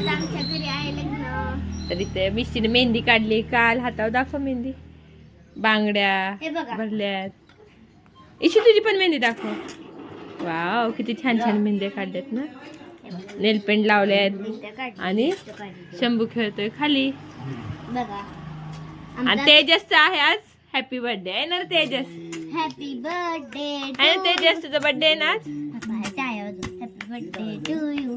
आज आमच्या घरी आहे लग्न तर इथे मिशीने मेहंदी काढली काल हातावर दाखव मेहंदी. बांगड्या बघा. भरल्यात. इशी तुझी पण मेहंदी दाखव. वाव किती छान छान मेहंद्या काढल्यात ना. नेल पेंट लावल्यात. काढली, आणि काढली. शंभू खेळतोय खाली. बघा. आणि तेजसचं आहे आज. हॅपी बर्थडे आहे ना रे तेजस? हॅपी बर्थडे आहे ना तेजस तुझा बर्थडे आहे ना आज? हॅपी बर्थडे टू यू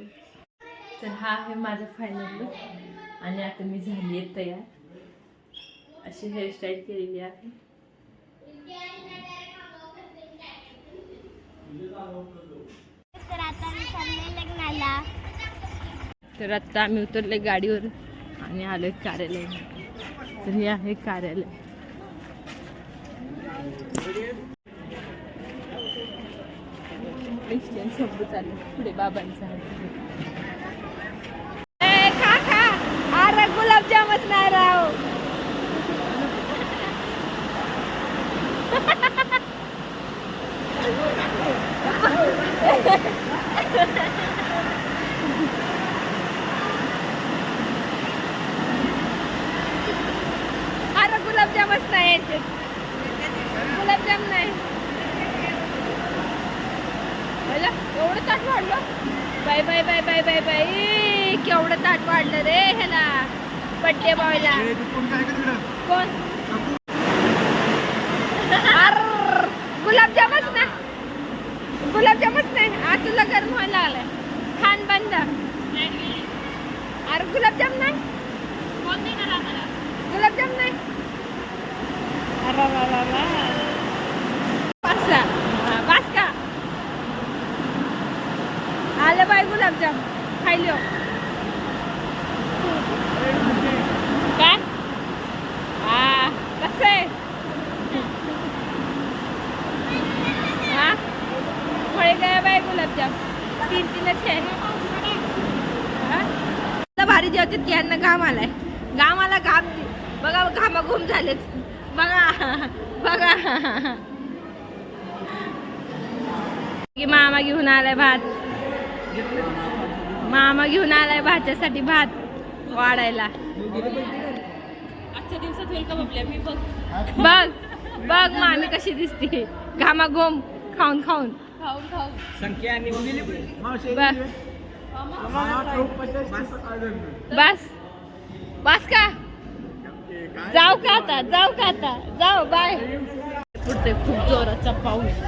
तर हा आहे माझा फायनल लुक आणि आता मी झाली आहे तयार. अशी हेअरस्टाईल केलेली आहे. तर आता मी चालले लग्नाला. तर आत्ता आम्ही उतरले गाडीवर आणि आलोय कार्यालय तर हे आहे कार्यालय. ख्रिश्चन शब्द चालू पुढे बाबांचा. खा खा. अरे गुलाबजामच नाही राव अरे गुलाबजामच नाही याच्यात गुलाबजाम नाही अला, एवढं ताट वाढलं bye bye bye bye bye bye E, केवढं ताट वाढलं रे ह्याला बड्डे बॉयला कोण गुलाबजामच ना. गुलाबजामच नाही. आ तुला गरम व्हायला लागलाय खान बंद. अरे गुलाबजाम नाही? गुलाबजाम नाही? अरे हा, बास का? आलं बाय गुलाबजाम. खायलो काय हा कसं आहे हा फळे काय बाय गुलाबजाम तीन तीनच आहे हा? आता भारी जेवतात की यांना घाम आलाय घाम आला घाम बघा घामा घुम झालेत बघा बघा की मामा घेऊन आलाय भात मामा घेऊन आलाय भाच्यासाठी भात वाढायला आजच्या दिवसात होईल का बघल्या मी बघ बघ बघ मामी कशी दिसते घामा घुम खाऊन खाऊन खाऊन खाऊन बस बस बस का जाऊ का आता? जाऊ का आता? जाऊ बाय पुढते खूप जोराचा पाऊस.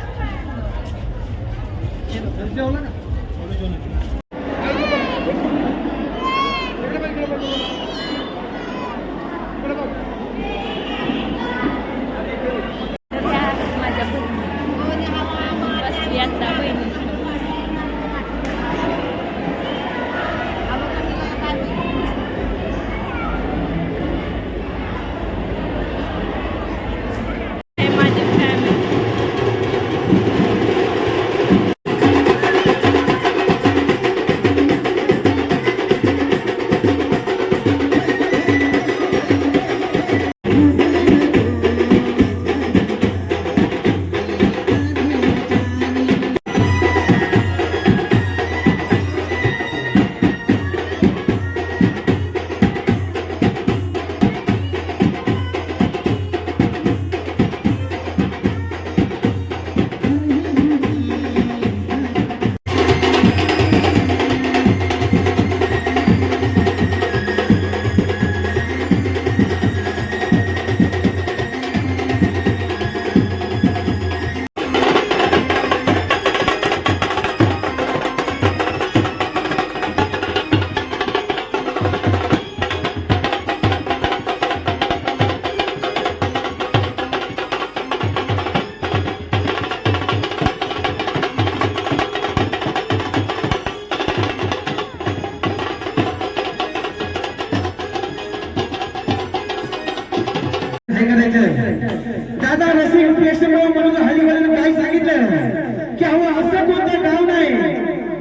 कोणतं गाव नाही.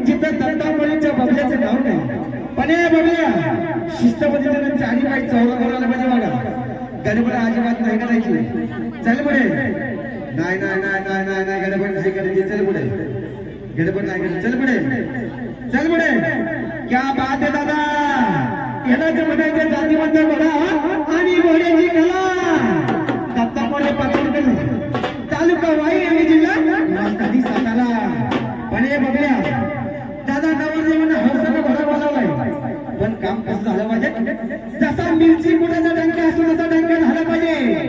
जिथं दत्तापळीच्या बबल्याचं नाव नाही. पण हे बबल्या शिस्त पद्धतीनं चारी काही चौरा करायला पाहिजे बघा. गडबड अजिबात नाही करायची. चल पुढे. नाही नाही नाही नाही नाही नाही गडबड नाही करायची. चल पुढे. गडबड नाही करायची. चल पुढे. चल पुढे. क्या बात आहे दादा. याला जे म्हणायचं जातीवंत बघा. आणि घोड्याची कला. दत्तापळे पाटील तालुका वाई आणि जिल्हा पण हे बघूया दादा म्हणजे हौसानं घोडा बनवलाय पण काम कसं झालं पाहिजे जसा मिरची कुणाचा डंका असतो तसा डंका झाला पाहिजे.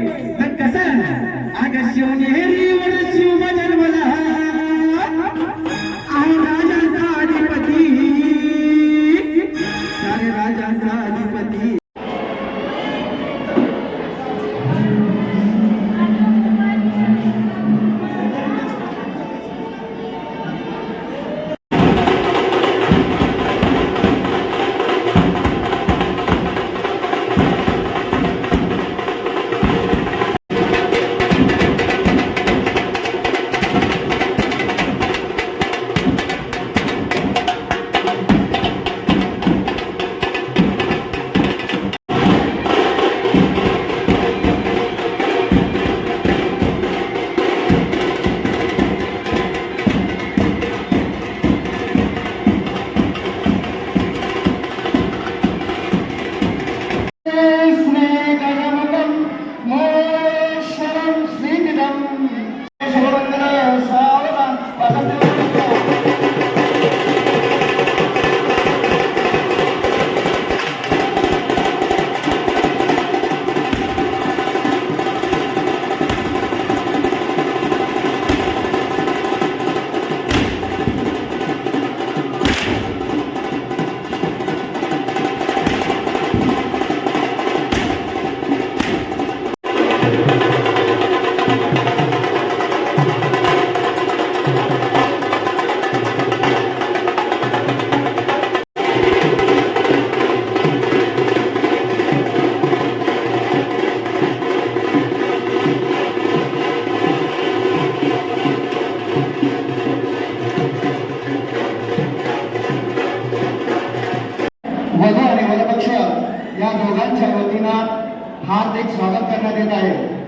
हार्दिक स्वागत करण्यात येत आहे.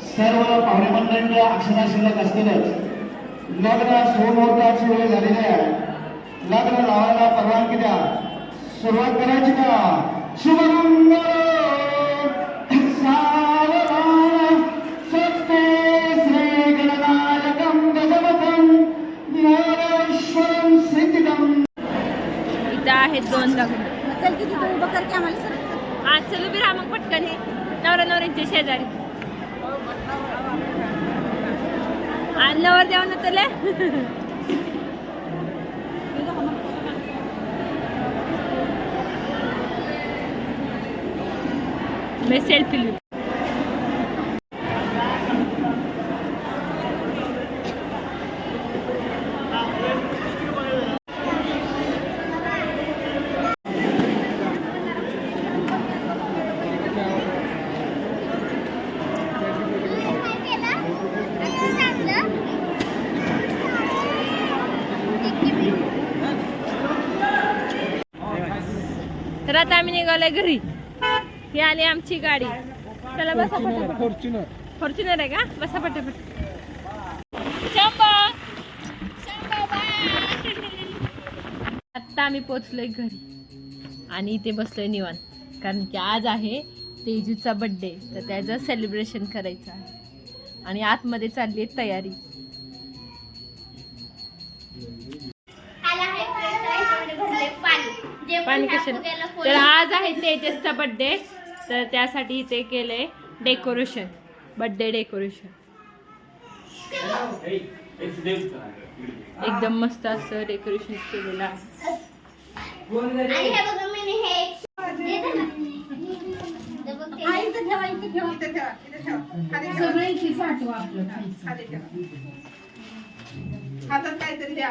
सर्व पाहुणे मंडळी अक्षरा शिल्लक असतीलच लग्न सुमुहूर्ताची वेळ झालेली आहे. लग्न लावायला परवानगी द्या. सुरुवात करायची का? शुभमंगल! सावधान! स्वस्ते श्री गणनायकं गजवतं मोरेश्वरं सिद्धिदम्. इथं आहेत दोन लग्न. आज चलू बी रामक मग पटकन हे. नवरा नवऱ्यांच्या शेजारी. आज नवर देवानं तुला मी सेल्फी तर आता आम्ही निघालोय घरी. ही आली आमची गाडी. चला बसा फॉर्च्युनर फॉर्च्युनर आहे का? बसा पटापट. आत्ता आम्ही पोचलोय घरी. आणि इथे बसलोय निवांत. कारण की आज आहे तेजूचा बड्डे तर त्याचं सेलिब्रेशन करायचं आहे. आणि आतमध्ये चालली आहे तयारी. पाणी कशाला तर आज आहे तेजसचा बड्डे तर त्यासाठी इथे केलंय डेकोरेशन बड्डे डेकोरेशन एकदम मस्त असं डेकोरेशन केलेलं आहे. हातात काहीतरी द्या.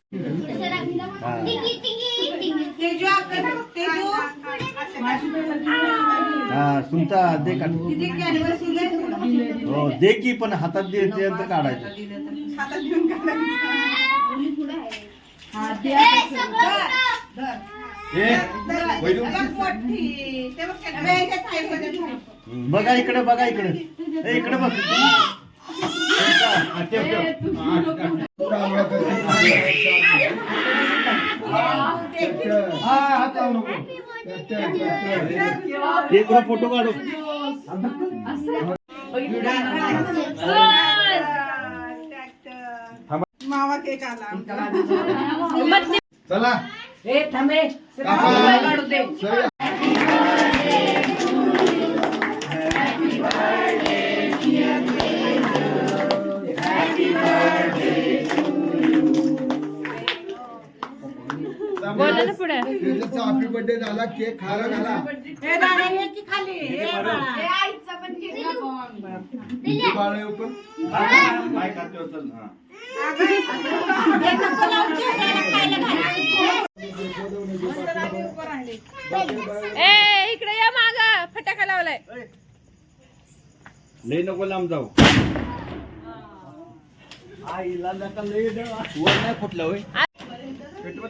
सुनता दे का हो दे की पण हातात दे ते तर काढायचं ए, वैरू. बघा इकडे बघा इकडे ए, इकडे बघ हा, ठेव, ठेव. हा, हात लावू नको. इकडे फोटो काढू. मावा केक आला. चला. ए थांबे. काढू दे. तेजसचा हॅपी बर्थडे झाला केक खायला घाला हे दादा ये की खाली हे बाळा. किती बाळ आहे ओपन? काय खाते होतं हा. हे नको लावू चेहऱ्याला खायला घाल. मस्त रात्री उभं राहिली. ए इकडे या माग फटाका लावलाय लय नको लांब जाऊ आईला नका लय वर नाही फुटलं होय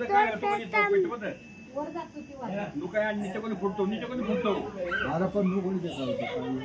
काय? तू काय आणि नीचे कोणी फुटतो नीचे कोणी फुटतो. मला पण नको कोणी देत? होतं.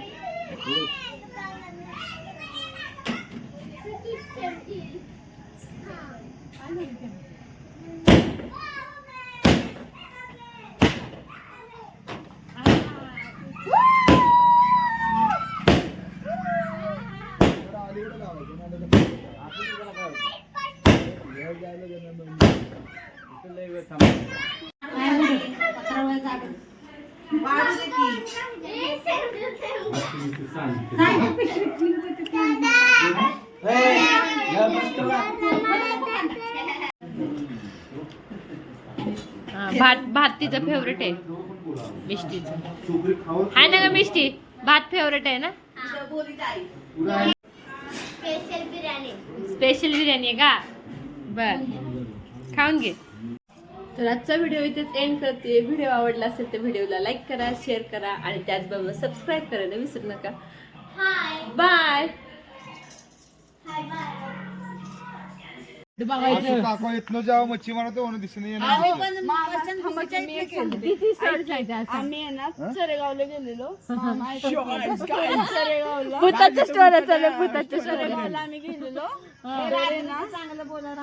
वाढू दे की. हा, भात भात तिचं फेवरेट आहे. मिष्टीचं. हाय ना ग मिष्टी? भात फेवरेट आहे ना? स्पेशल बिर्याणी आहे का? बर. खाऊन घे. तर आजचा व्हिडिओ इथेच एंड करते. व्हिडिओ आवडला असेल तर व्हिडिओला लाईक करा शेअर करा आणि त्याचबरोबर सबस्क्राईब करायला विसरू नका. बाय असं काका इथनं जेव्हा मच्छी मारतो म्हणून दिसून येणार. आम्ही आहे ना चरेगावला गेलेलो. चरेगावला. भूताच्या चालू चरेगावला आम्ही गेलेलो. तर आहे ना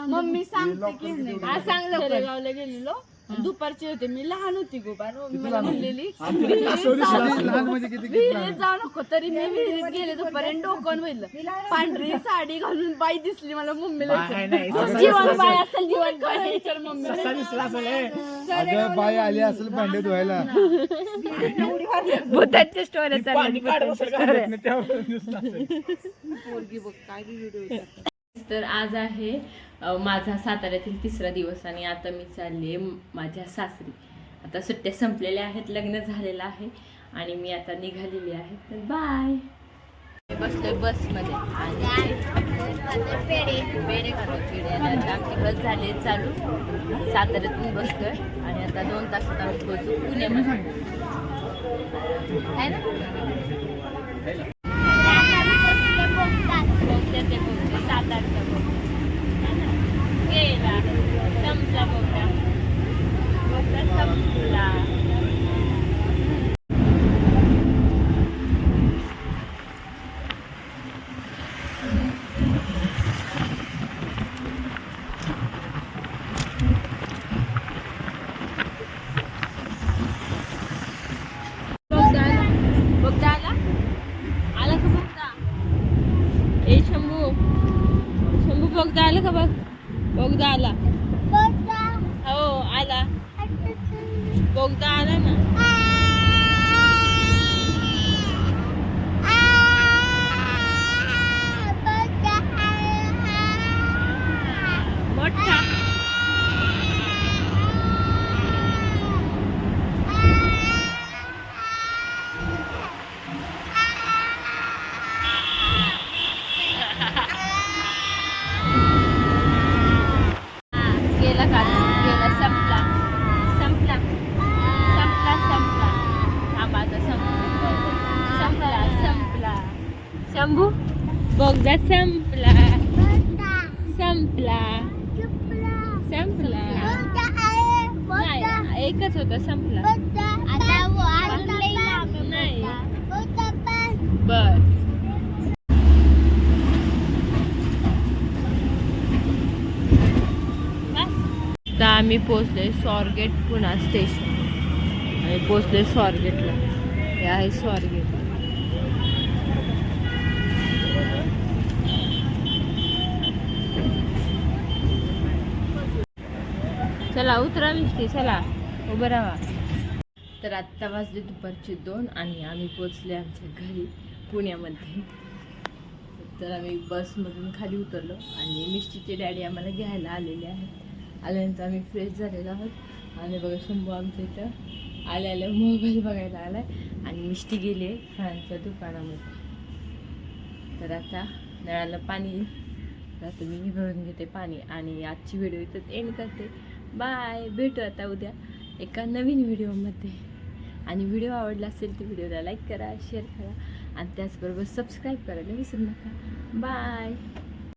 मम्मी सांगते की नाही. का? चरेगावला गेलेलो. दुपारची होते. मी लहान होती गोबार मम्मी मला म्हणलेली लहान म्हणजे किती विहिरीत जाऊ नको. तरी मी विहिरीत गेले दुपारी डोकं वळलं पांढरी साडी घालून बाई दिसली मला मम्मीला. जीवन बाई असेल. जीवन बाई विचार मम्मीला. अगं बाई आली असेल भांडे धुवायला. भूताच्या स्टोऱ्या चालू तर आज आहे माझा साताऱ्यातील तिसरा दिवस आणि आता मी चालले माझ्या सासरी. आता सुट्ट्या संपलेल्या आहेत लग्न झालेलं आहे आणि मी आता निघालेली आहे. तर बाय. बसलोय बसमध्ये आणि पेढे खातो आमची बस झाली चालू. साताऱ्यातून बसलोय आणि आता दोन तासात आम्ही पोहोचू पुण्यामध्ये. ना? बोगद्याचे बोगदे बोगदा गेला संपला बोगदा. बोगदा संपला बोगदा आला बोगदा आला आला का बोगदा ए शंभू शंभू बोगदा आला का बघ बोगदा आला हो आला बोगदा आला ना मोठा शंभू बोगदा संपला संपला संपला नाही एकच होता संपला नाही बर आता आम्ही पोचले स्वारगेट पुणा स्टेशन आम्ही पोचले स्वारगेटला. हे आहे स्वारगेट. चला उतरा मिस्टी चला. उभं राहा. तर आत्ता वाजले दुपारचे दोन आणि आम्ही पोचले आमच्या घरी पुण्यामध्ये. तर आम्ही बसमधून खाली उतरलो आणि मिस्टीचे डॅडी आम्हाला घ्यायला आलेले आहेत. आल्यानंतर आम्ही फ्रेश झालेलो आहोत. आणि बघा शंभू आमच्या इथं आल्या आल्या मोबाईल बघायला आलाय. आणि मिष्टी गेली आहे फळांच्या दुकानामध्ये. तर आता नळाला पाणी येईल. तर आता मी भरून घेते पाणी आणि आजची व्हिडिओ इथंच एंड करते. बाय भेटू आता उद्या एका नवीन व्हिडिओमध्ये आणि व्हिडिओ आवडला असेल तर व्हिडिओला लाईक करा शेअर करा. आणि त्याचबरोबर सबस्क्राईब करायला विसरू नका. बाय